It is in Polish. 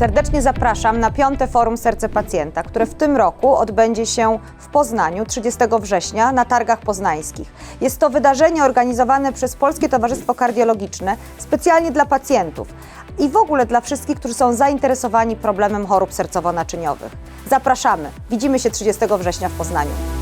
Serdecznie zapraszam na piąte Forum Serce Pacjenta, które w tym roku odbędzie się w Poznaniu 30 września na targach poznańskich. Jest to wydarzenie organizowane przez Polskie Towarzystwo Kardiologiczne specjalnie dla pacjentów i w ogóle dla wszystkich, którzy są zainteresowani problemem chorób sercowo-naczyniowych. Zapraszamy. Widzimy się 30 września w Poznaniu.